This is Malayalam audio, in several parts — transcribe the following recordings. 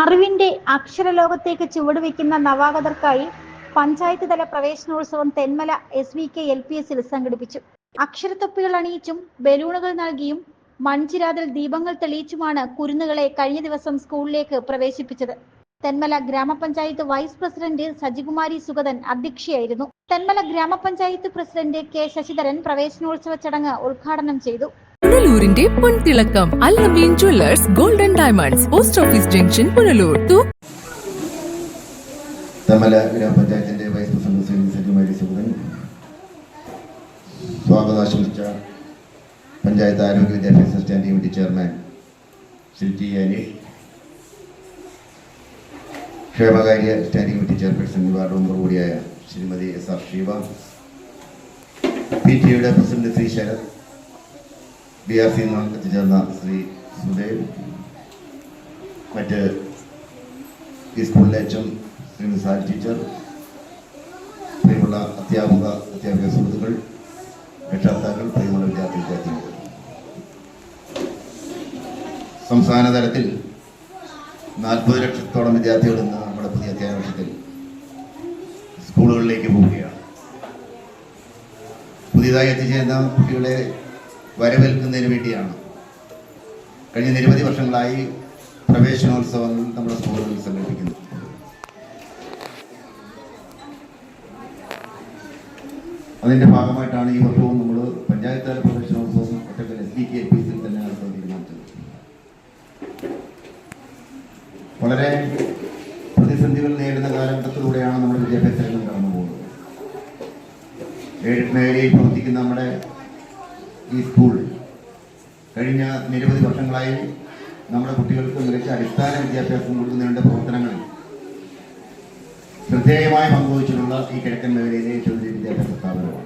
അറിവിന്റെ അക്ഷരലോകത്തേക്ക് ചുവടുവെക്കുന്ന നവാഗതർക്കായി പഞ്ചായത്ത് തല പ്രവേശനോത്സവം Thenmala S V K L P എസിൽ സംഘടിപ്പിച്ചു. അക്ഷരത്തൊപ്പികൾ അണിയിച്ചും ബലൂണുകൾ നൽകിയും മൺചിരാതിൽ ദീപങ്ങൾ തെളിയിച്ചുമാണ് കുരുന്നുകളെ കഴിഞ്ഞ ദിവസം സ്കൂളിലേക്ക് പ്രവേശിപ്പിച്ചത്. തെന്മല ഗ്രാമപഞ്ചായത്ത് വൈസ് പ്രസിഡന്റ് സജികുമാരി സുഗതൻ അധ്യക്ഷയായിരുന്നു. തെന്മല ഗ്രാമപഞ്ചായത്ത് പ്രസിഡന്റ് കെ ശശിധരൻ പ്രവേശനോത്സവ ചടങ്ങ് ഉദ്ഘാടനം ചെയ്തു. പുനലൂരിന്റെ പൊൻതിളക്കം Allameen jewellers golden diamonds post office junction Punalur. Thamala ഗ്രാമപഞ്ചായത്തിന്റെ വൈസ് പ്രസിഡന്റ് ശ്രീ സജിമാരി സുഗതൻ. സ്വാഗതം പഞ്ചായത്ത് ആരോഗ്യ വിദ്യാഭ്യാസ standing committee chairman Shri T Aneesh ക്ഷേമകാര്യ standing committee chairperson ward member കൂടിയായ Shrimati S R Sheeba P ടിയുടെ president Shri Sarath B R C എത്തിച്ചേർന്ന ശ്രീ സുദേവ് മറ്റ് ഈ സ്കൂളിലെ എച്ച് ശ്രീ ശ്രീമതി സാരി ടീച്ചർ പ്രിയമുള്ള അധ്യാപക അധ്യാപിക സുഹൃത്തുക്കൾ രക്ഷാകർത്താക്കൾ പ്രിയമുള്ള വിദ്യാർത്ഥി വിദ്യാർത്ഥികൾ സംസ്ഥാന തലത്തിൽ നാൽപ്പത് ലക്ഷത്തോളം വിദ്യാർത്ഥികൾ ഇന്ന് നമ്മുടെ പുതിയ അധ്യയന വർഷത്തിൽ സ്കൂളുകളിലേക്ക് പോവുകയാണ്. പുതിയതായി എത്തിച്ചേരുന്ന കുട്ടികളെ വരവേൽക്കുന്നതിന് വേണ്ടിയാണ്. കഴിഞ്ഞ നിരവധി വർഷങ്ങളായി പ്രവേശനോത്സവങ്ങൾ നമ്മുടെ സ്കൂളുകളിൽ സംഘടിപ്പിക്കുന്നു. അതിന്റെ ഭാഗമായിട്ടാണ് ഈ വർഷവും നമ്മൾ പഞ്ചായത്ത് തല പ്രവേശനോത്സവം Ottakkal S D K L P സിയിൽ തന്നെ നടത്താൻ തീരുമാനിച്ചത് വളരെ പ്രതിസന്ധികൾ നേരിടുന്ന കാലഘട്ടത്തിലൂടെയാണ് നമ്മുടെ വിദ്യാഭ്യാസ രംഗം കടന്നു പോകുന്നത് ഏഴ് മേഖലയിൽ പ്രവർത്തിക്കുന്ന നമ്മുടെ ഈ സ്കൂൾ. കഴിഞ്ഞ നിരവധി വർഷങ്ങളായി നമ്മുടെ കുട്ടികൾക്ക് മികച്ച അടിസ്ഥാന വിദ്യാഭ്യാസം കൊടുക്കുന്നതിന്റെ പ്രവർത്തനങ്ങളിൽ ശ്രദ്ധേയമായി പങ്കുവച്ചിട്ടുള്ള ഈ കിഴക്കൻ മേഖലയിലെ ഏറ്റവും വിദ്യാഭ്യാസ സ്ഥാപനമാണ്.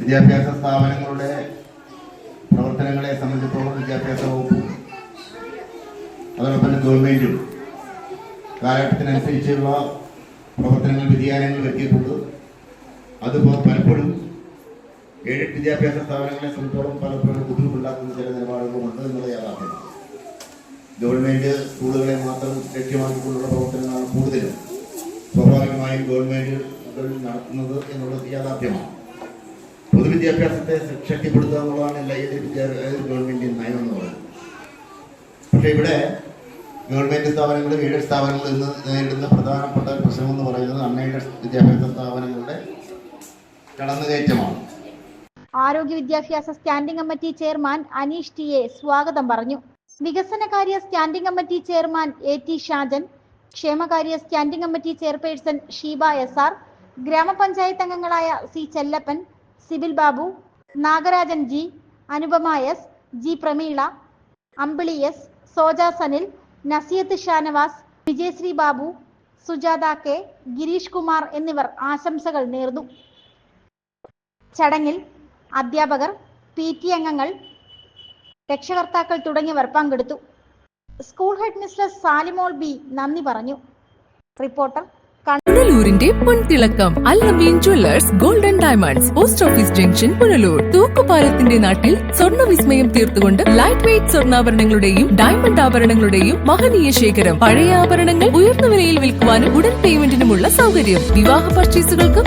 വിദ്യാഭ്യാസ സ്ഥാപനങ്ങളുടെ പ്രവർത്തനങ്ങളെ സംബന്ധിച്ചിടത്തോളം വിദ്യാഭ്യാസ വകുപ്പും അതോടൊപ്പം തന്നെ ഗവൺമെന്റും കാലഘട്ടത്തിനനുസരിച്ചുള്ള പ്രവർത്തനങ്ങൾ വ്യതിയാനങ്ങൾ വരുത്തിയിട്ടുണ്ട്. അതിപ്പോൾ പലപ്പോഴും ഏഴ് വിദ്യാഭ്യാസ സ്ഥാപനങ്ങളെ സംബന്ധിച്ചോളം പലപ്പോഴും ബുദ്ധിമുട്ടുണ്ടാക്കുന്ന ചില നിലപാടുകളുണ്ട് എന്നുള്ള യാഥാർത്ഥ്യമാണ് ഗവൺമെന്റ് സ്കൂളുകളെ മാത്രം ലക്ഷ്യമാക്കിക്കൊണ്ടുള്ള പ്രവർത്തനങ്ങളാണ് കൂടുതലും. സ്വാഭാവികമായും ഗവൺമെന്റുകൾ നടത്തുന്നത് എന്നുള്ളത് യാഥാർത്ഥ്യമാണ്. പൊതുവിദ്യാഭ്യാസത്തെ ശക്തിപ്പെടുത്തുക എന്നുള്ളതാണ് എല്ലാ ഏത് വിദ്യാഭ്യാസ ഏത് ഗവൺമെന്റിന്റെ നയം എന്ന് പറയുന്നത്. പക്ഷേ ഇവിടെ ഗവൺമെന്റ് സ്ഥാപനങ്ങളും എയ്ഡഡ് സ്ഥാപനങ്ങളിൽ നിന്ന് നേരിടുന്ന പ്രധാനപ്പെട്ട പ്രശ്നം എന്ന് പറയുന്നത് അൺഎയ്ഡഡ് വിദ്യാഭ്യാസ സ്ഥാപനങ്ങളുടെ കടന്നുകയറ്റമാണ്. ആരോഗ്യ വിദ്യാഭ്യാസ standing committee chairman Aneesh T A സ്വാഗതം പറഞ്ഞു. വികസനകാര്യ standing committee chairman A T Shajan ക്ഷേമകാര്യ standing committee chairperson Sheeba S R ഗ്രാമപഞ്ചായത്ത് അംഗങ്ങളായ C Chellappan Sibil Babu Nagarajan G Anupama S G Prameela Ambili S Soja Sanil Nasiyath Shanavas Vijayasree Babu Sujatha K Gireesh Kumar എന്നിവർ ആശംസകൾ നേർന്നു. ചടങ്ങിൽ അധ്യാപകർ പി ടി അംഗങ്ങൾ രക്ഷകർത്താക്കൾ തുടങ്ങിയവർ പങ്കെടുത്തു. School head mister Salimol B നന്ദി പറഞ്ഞു. റിപ്പോർട്ടർ പുനലൂരിന്റെ പൊൻതിളക്കം Allameen jewellers golden diamonds post office junction Punalur. തൂക്കുപാലത്തിന്റെ നാട്ടിൽ സ്വർണ വിസ്മയം തീർത്തുകൊണ്ട് ലൈറ്റ് വെയിറ്റ് സ്വർണാഭരണങ്ങളുടെയും ഡയമണ്ട് ആഭരണങ്ങളുടെയും മഹനീയ ശേഖരം. പഴയ ആഭരണങ്ങൾ ഉയർന്ന വിലയിൽ വിൽക്കുവാനും ഉടൻ പേയ്മെന്റിനുമുള്ള സൗകര്യം. വിവാഹ പർച്ചേസുകൾക്കും